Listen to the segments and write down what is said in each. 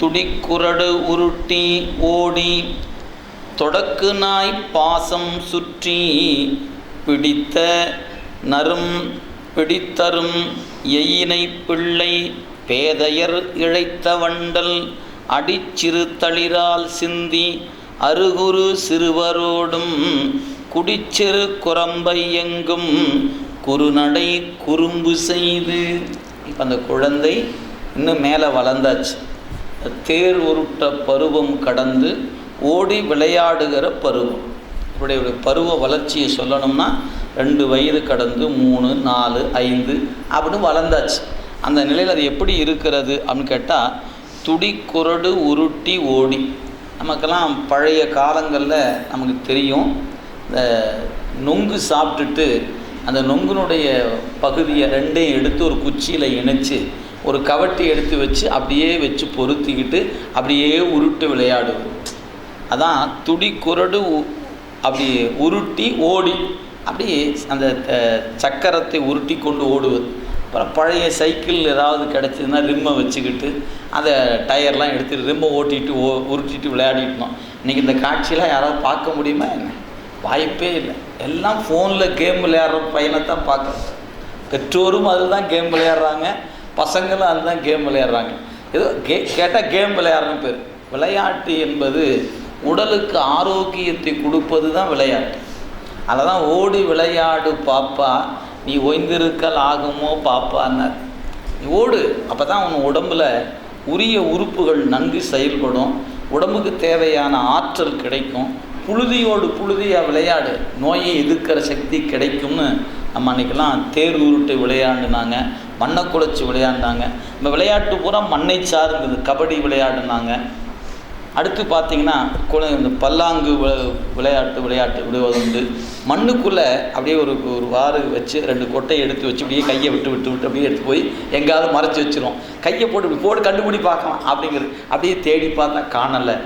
துடிக்குரடு உருட்டி ஓடி தொடக்கு நாய் பாசம் சுற்றி பிடித்த நரும் பிடித்தரும் எயினை பிள்ளை பேதையர் இழைத்த வண்டல் அடிச்சிறு தளிரால் சிந்தி அருகுரு சிறுவரோடும் குடிச்சிறு குரம்பை எங்கும் குறுநடை குறும்பு செய்து. இப்போ அந்த குழந்தை இன்னும் மேலே வளர்ந்தாச்சு. தேர் உருட்ட பருவம் கடந்து ஓடி விளையாடுகிற பருவம். இப்படி பருவ வளர்ச்சியை சொல்லணும்னா ரெண்டு வயது கடந்து மூணு நாலு ஐந்து அப்படின்னு வளர்ந்தாச்சு. அந்த நிலையில் அது எப்படி இருக்கிறது அப்படின்னு கேட்டால் துடி குரடு உருட்டி ஓடி. நமக்கெல்லாம் பழைய காலங்களில் நமக்கு தெரியும். இந்த நொங்கு சாப்பிட்டுட்டு அந்த நொங்குனுடைய பகுதியை ரெண்டையும் எடுத்து ஒரு குச்சியில் இணைச்சி ஒரு கவட்டி எடுத்து வச்சு அப்படியே வச்சு பொருத்திக்கிட்டு அப்படியே உருட்டு விளையாடுவோம் அதான் துடி குரடு அப்படி உருட்டி ஓடி அப்படி அந்த சக்கரத்தை உருட்டி கொண்டு ஓடுவது. அப்புறம் பழைய சைக்கிள் ஏதாவது கிடச்சிதுன்னா ரிம்மை வச்சுக்கிட்டு அந்த டயர்லாம் எடுத்துகிட்டு ரிம்மை ஓட்டிட்டு ஓ உருட்டிட்டு விளையாடிட்டோம். இன்றைக்கி இந்த காட்சியெலாம் யாராவது பார்க்க முடியுமா என்ன? வாய்ப்பே இல்லை. எல்லாம் ஃபோனில் கேம் விளையாடுற பையனை தான் பார்க்குறோம் பெற்றோரும் அதுதான் கேம் விளையாடுறாங்க. பசங்களும் அதுதான் கேம் விளையாடுறாங்க. ஏதோ கே கேட்டால் கேம் விளையாடுறன்னு பேர். விளையாட்டு என்பது உடலுக்கு ஆரோக்கியத்தை கொடுப்பது தான் விளையாட்டு. அதை தான் ஓடி விளையாடு பாப்பா நீ ஓய்ந்திருக்கல் ஆகுமோ பாப்பான்னார். நீ ஓடு அப்போ தான் உன் உடம்புல உரிய உறுப்புகள் நன்கு செயல்படும். உடம்புக்கு தேவையான ஆற்றல் கிடைக்கும். புழுதியோடு புழுதியாக விளையாடு நோயை எதிர்க்கிற சக்தி கிடைக்கும்னு நம்ம அன்றைக்கெல்லாம் தேர் உருட்டு விளையாண்டுனாங்க. மண்ணை குலைச்சி விளையாண்டாங்க. இந்த விளையாட்டு பூரா மண்ணை சார்ந்தது. கபடி விளையாடுனாங்க. அடுத்து பார்த்தீங்கன்னா குழ இந்த பல்லாங்கு விளையாட்டு விளையாட்டு விடுவது உண்டு. மண்ணுக்குள்ளே அப்படியே ஒரு ஒரு வாறு வச்சு ரெண்டு கொட்டையை எடுத்து வச்சு அப்படியே கையை விட்டு விட்டு விட்டு அப்படியே எடுத்து போய் எங்கேயாவது மறைச்சி வச்சிரும். கையை போட்டு இப்படி போட்டு கண்டுபிடி பார்க்கலாம் அப்படிங்கிறது. அப்படியே தேடி பார்த்தா காணலை.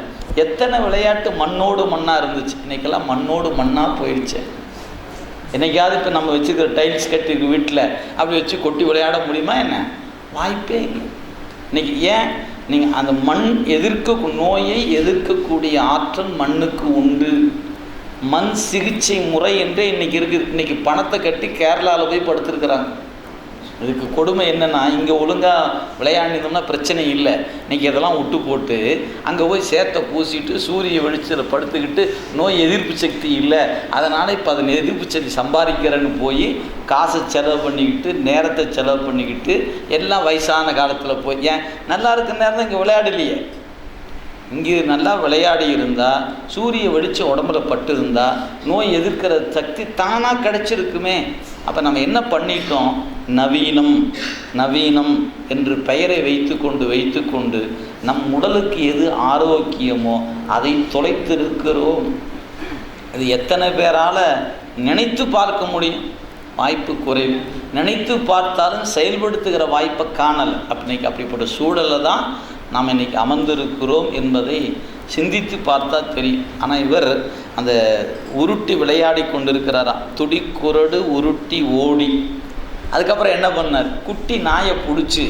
எத்தனை விளையாட்டு மண்ணோடு மண்ணாக இருந்துச்சு. இன்றைக்கெல்லாம் மண்ணோடு மண்ணாக போயிடுச்சு. என்னைக்காவது இப்போ நம்ம வச்சுக்கிற டைல்ஸ் கட்டிருக்கு வீட்டில் அப்படி வச்சு கொட்டி விளையாட முடியுமா என்ன? வாய்ப்பே இல்லை. இன்னைக்கு ஏன்? நீங்கள் அந்த மண் எதிர்க்க நோயை எதிர்க்கக்கூடிய ஆற்றல் மண்ணுக்கு உண்டு. மண் சிகிச்சை முறை என்றே இன்னைக்கு இருக்குது. இன்னைக்கு பணத்தை கட்டி கேரளாவில் போய் படுத்திருக்கிறாங்க. இதுக்கு கொடுமை என்னென்னா இங்கே ஒழுங்காக விளையாண்டிருந்தோம்னா பிரச்சனை இல்லை. இன்னைக்கு இதெல்லாம் விட்டு போட்டு அங்கே போய் சேத்தை பூசிட்டு சூரிய வெளிச்சத்தில் படுத்துக்கிட்டு நோய் எதிர்ப்பு சக்தி இல்லை. அதனால் இப்போ அதன் எதிர்ப்பு சக்தி சம்பாதிக்கிறேன்னு போய் காசை செலவு பண்ணிக்கிட்டு நேரத்தை செலவு பண்ணிக்கிட்டு எல்லாம் வயசான காலத்தில் போய் ஏன்? நல்லா இருக்கிற நேரம் இங்கே விளையாடலையே. இங்கே நல்லா விளையாடி இருந்தால் சூரிய வெளிச்சம் உடம்புல பட்டு இருந்தால் நோய் எதிர்க்கிற சக்தி தானாக கிடச்சிருக்குமே. அப்போ நம்ம என்ன பண்ணிட்டோம்? நவீனம் நவீனம் என்று பெயரை வைத்துக்கொண்டு வைத்துக்கொண்டு நம் உடலுக்கு எது ஆரோக்கியமோ அதை தொலைத்திருக்கிறோம். இது எத்தனை பேரால் நினைத்து பார்க்க முடியும்? வாய்ப்பு குறைவு. நினைத்து பார்த்தாலும் செயல்படுத்துகிற வாய்ப்பை காணலை. அப்படி அப்படிப்பட்ட சூழலில் தான் நாம் இன்னைக்கு அமர்ந்திருக்கிறோம் என்பதை சிந்தித்து பார்த்தா தெரியும். ஆனால் இவர் அந்த உருட்டி விளையாடி கொண்டிருக்கிறாராம் துடி குரடு உருட்டி ஓடி. அதுக்கப்புறம் என்ன பண்ணார்? குட்டி நாயை பிடிச்சி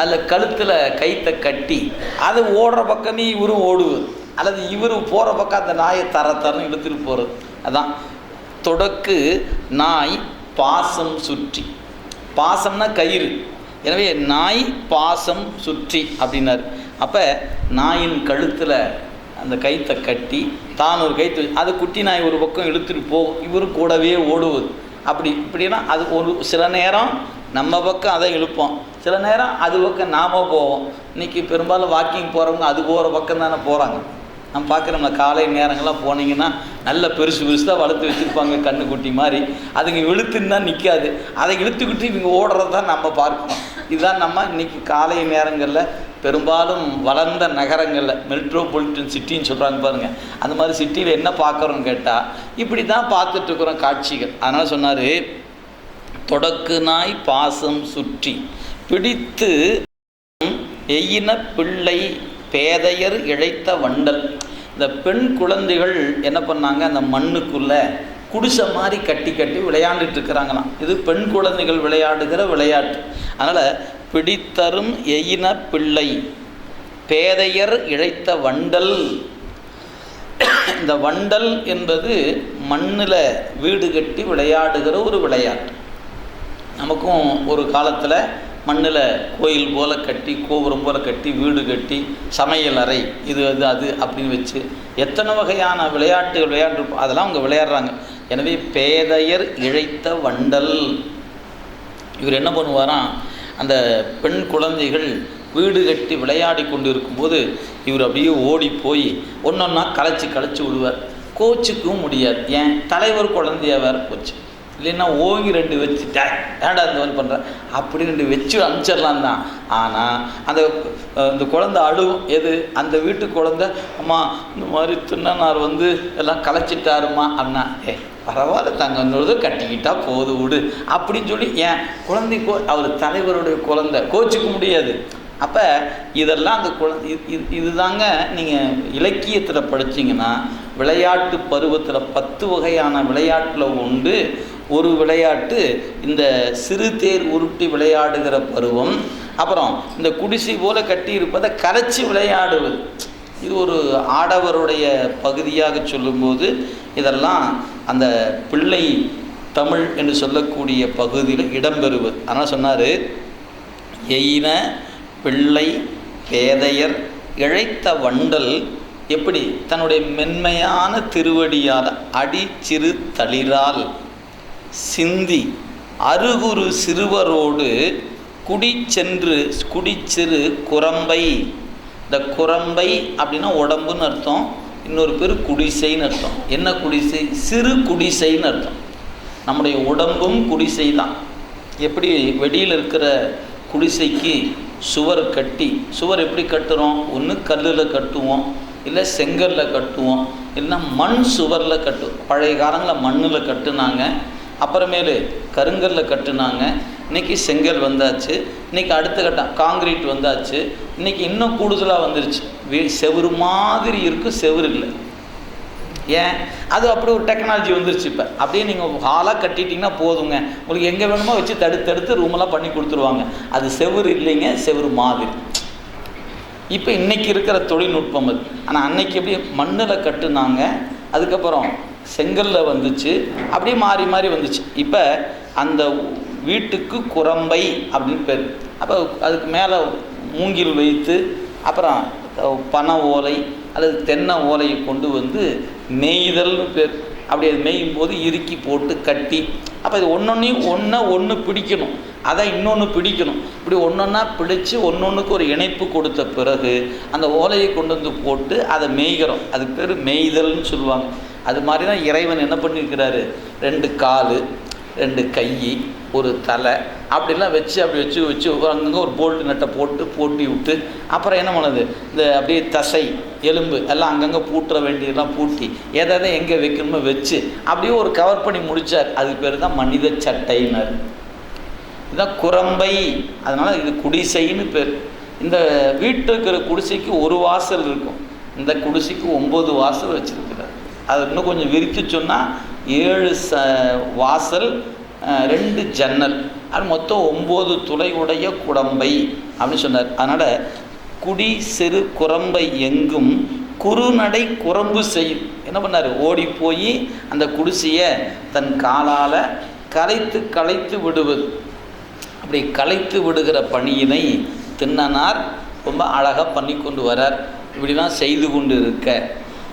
அதில் கழுத்தில் கைத்தை கட்டி அது ஓடுற பக்கமே இவரும் ஓடுவது அல்லது இவர் போகிற பக்கம் அந்த நாயை தர தரன்னு இழுத்துட்டு போகிறது அதான். தொடக்கு நாய் பாசம் சுற்றி. பாசம்னா கயிறு. எனவே நாய் பாசம் சுற்றி அப்படின்னாரு. அப்போ நாயின் கழுத்தில் அந்த கைத்தை கட்டி தான் ஒரு கைத்து அது குட்டி நாய் ஒரு பக்கம் இழுத்துட்டு போகும் இவரும் கூடவே ஓடுவது. அப்படி இப்படின்னா அது ஒரு சில நேரம் நம்ம பக்கம் அதை இழுப்போம். சில நேரம் அது பக்கம் நாம் போவோம். இன்றைக்கி பெரும்பாலும் வாக்கிங் போகிறவங்க அது போகிற பக்கம் தானே போகிறாங்க நம்ம பார்க்குறோம்ல காலை நேரங்கள்லாம் போனீங்கன்னா நல்ல பெருசு பெருசாக வளர்த்து வச்சுருப்பாங்க கண்ணுக்குட்டி மாதிரி. அதுங்க இழுத்துன்னு தான் நிற்காது அதை இழுத்துக்கிட்டு இவங்க ஓடுறது தான் நம்ம பார்க்கணும் இதுதான் நம்ம இன்றைக்கி காலை நேரங்களில் பெரும்பாலும் வளர்ந்த நகரங்களில் மெட்ரோபாலிட்டன் சிட்டின்னு சொல்கிறாங்க பாருங்கள் அந்த மாதிரி சிட்டியில் என்ன பார்க்குறோன்னு கேட்டால் இப்படி தான் பார்த்துட்ருக்குறோம் காட்சிகள். அதனால் சொன்னார் தொடக்கு நாய் பாசம் சுற்றி பிடித்து எய்யின பிள்ளை பேதையர் இழைத்த வண்டல். இந்த பெண் குழந்தைகள் என்ன பண்ணாங்க அந்த மண்ணுக்குள்ளே குடிசை மாதிரி கட்டி கட்டி விளையாண்டுட்டு இருக்கிறாங்களாம். இது பெண் குழந்தைகள் விளையாடுகிற விளையாட்டு. அதனால் பிடித்தரும் எயின பிள்ளை. பேதையர் இழைத்த வண்டல். இந்த வண்டல் என்பது மண்ணில் வீடு கட்டி விளையாடுகிற ஒரு விளையாட்டு. நமக்கும் ஒரு காலத்தில் மண்ணில் கோயில் போல் கட்டி கோபுரம் போல் கட்டி வீடு கட்டி சமையல் அறை இது அது அது அப்படின்னு வச்சு எத்தனை வகையான விளையாட்டுகள் விளையாண்டு அதெல்லாம் அவங்க விளையாடுறாங்க. எனவே பேதையர் இழைத்த வண்டல். இவர் என்ன பண்ணுவாராம்? அந்த பெண் குழந்தைகள் வீடு கட்டி விளையாடி கொண்டு இருக்கும்போது இவர் அப்படியே ஓடி போய் ஒன்றொன்னா களைச்சி களைச்சி விடுவார். கோச்சுக்கவும் முடியாது. ஏன்? தலைவர் குழந்தைய வேறு போச்சு. இல்லைன்னா ஓங்கி ரெண்டு வச்சுட்டா ஏன்டா இந்த மாதிரி பண்ணுற அப்படி ரெண்டு வச்சு அனுப்பிச்சிடலாம் தான். ஆனால் அந்த இந்த குழந்தை அழுவும். எது? அந்த வீட்டு குழந்தை அம்மா இந்த மாதிரி தின்னனார் வந்து எல்லாம் கலைச்சிட்டாருமா அப்படின்னா ஏ பரவாயில்ல தங்கன்றது கட்டிக்கிட்டால் கட்டிக்கிட்டா போது விடு. அப்படின்னு சொல்லி ஏன் குழந்தை கோ அவர் தலைவருடைய குழந்தை கோச்சிக்க முடியாது. அப்போ இதெல்லாம் அந்த குழந்தை இது இது- இதுதாங்க நீங்கள் இலக்கியத்தில் படிச்சீங்கன்னா விளையாட்டு பருவத்தில் பத்து வகையான விளையாட்டில் உண்டு. ஒரு விளையாட்டு இந்த சிறு தேர் உருட்டி விளையாடுகிற பருவம். அப்புறம் இந்த குடிசை போல கட்டி இருப்பதை கரைச்சி விளையாடுவது. இது ஒரு ஆடவருடைய பகுதியாக சொல்லும்போது இதெல்லாம் அந்த பிள்ளை தமிழ் என்று சொல்லக்கூடிய பகுதியில் இடம்பெறுவது. ஆனால் சொன்னார் எயின பிள்ளை பேதையர் இழைத்த வண்டல் எப்படி? தன்னுடைய மென்மையான திருவடியால் அடி சிறு தளிரால் சிந்தி அருகுரு சிறுவரோடு குடி சென்று குடிச்சிறு குரம்பை. இந்த குரம்பை அப்படின்னா உடம்புன்னு அர்த்தம். இன்னொரு பேர் குடிசைன்னு அர்த்தம். என்ன குடிசை? சிறு குடிசைன்னு அர்த்தம். நம்முடைய உடம்பும் குடிசை தான் எப்படி வெளியில் இருக்கிற குடிசைக்கு சுவர் கட்டி சுவர் எப்படி கட்டுறோம்? ஒன்று கல்லில் கட்டுவோம் இல்லை செங்கல்ல கட்டுவோம் இல்லைன்னா மண் சுவரில் கட்டுவோம் பழைய காலங்களில் மண்ணில் கட்டுனாங்க அப்புறமேலு கருங்கல்ல கட்டுனாங்க இன்னைக்கு செங்கல் வந்தாச்சு இன்றைக்கி அடுத்த கட்டம் காங்கிரீட் வந்தாச்சு இன்றைக்கி இன்னும் கூடுதலாக வந்துருச்சு. வீ செவுரு மாதிரி இருக்கும் செவுரு இல்லை. ஏன்? அது அப்படி ஒரு டெக்னாலஜி வந்துருச்சு இப்போ. அப்படியே நீங்கள் ஹாலாக கட்டிட்டீங்கன்னா போதுங்க. உங்களுக்கு எங்கே வேணுமோ வச்சு தடுத்து தடுத்து ரூமெல்லாம் பண்ணி கொடுத்துருவாங்க. அது செவுரு இல்லைங்க செவுரு மாதிரி. இப்போ இன்னைக்கு இருக்கிற தொழில்நுட்பம் அது. ஆனால் அன்னைக்கு எப்படி மண்ணில் கட்டுனாங்க அதுக்கப்புறம் செங்கல்ல வந்துச்சு அப்படியே மாறி மாறி வந்துச்சு. இப்போ அந்த வீட்டுக்கு குரம்பை அப்படின்னு பேர். அப்போ அதுக்கு மேலே மூங்கில் வைத்து அப்புறம் பனை ஓலை அல்லது தென்னை ஓலையை கொண்டு வந்து நெய்தல்னு பேர். அப்படி அது நெய்யும் போது இறுக்கி போட்டு கட்டி அப்போ இது ஒன்றொன்னையும் ஒன்றை ஒன்று பிடிக்கணும். அதை இன்னொன்று பிடிக்கணும். இப்படி ஒன்றொன்னா பிடிச்சு ஒன்றொன்றுக்கு ஒரு இணைப்பு கொடுத்த பிறகு அந்த ஓலையை கொண்டு வந்து போட்டு அதை மேய்கிறோம். அதுக்கு பேர் மேய்தல்னு சொல்லுவாங்க. அது மாதிரி தான் இறைவன் என்ன பண்ணியிருக்கிறாரு? ரெண்டு கால் ரெண்டு கை ஒரு தலை. அப்படிலாம் வச்சு அப்படி வச்சு வச்சு அங்கங்கே ஒரு போல்ட்டு நட்டை போட்டு போட்டி விட்டு அப்புறம் என்ன பண்ணுது? இந்த அப்படியே தசை எலும்பு எல்லாம் அங்கங்கே பூட்டுற வேண்டியதெல்லாம் பூட்டி எதை எதை எங்கே வைக்கணுமோ வச்சு அப்படியே ஒரு கவர் பண்ணி முடித்தார் அதுக்கு பேர் தான் மனித சட்டையினர். இதுதான் குரம்பை. அதனால் இது குடிசைன்னு பேர். இந்த வீட்டில் இருக்கிற குடிசைக்கு ஒரு வாசல் இருக்கும். இந்த குடிசைக்கு ஒம்பது வாசல் வச்சுருக்கிறார். அது இன்னும் கொஞ்சம் விரித்து சொன்னால் ஏழு ச வாசல் ரெண்டு ஜன்னல். அது மொத்தம் ஒம்பது துளை உடைய குடம்பை அப்படின்னு சொன்னார். அதனால் குடி சிறு குரம்பை எங்கும் குறுநடை குரம்பு செய்யும். என்ன பண்ணார்? ஓடி போய் அந்த குடிசையை தன் காலால் கலைத்து கலைத்து விடுவது. அப்படி கலைத்து விடுகிற பணியினை தின்னனார் ரொம்ப அழகாக பண்ணி கொண்டு வரார். இப்படிலாம் செய்து கொண்டு இருக்க.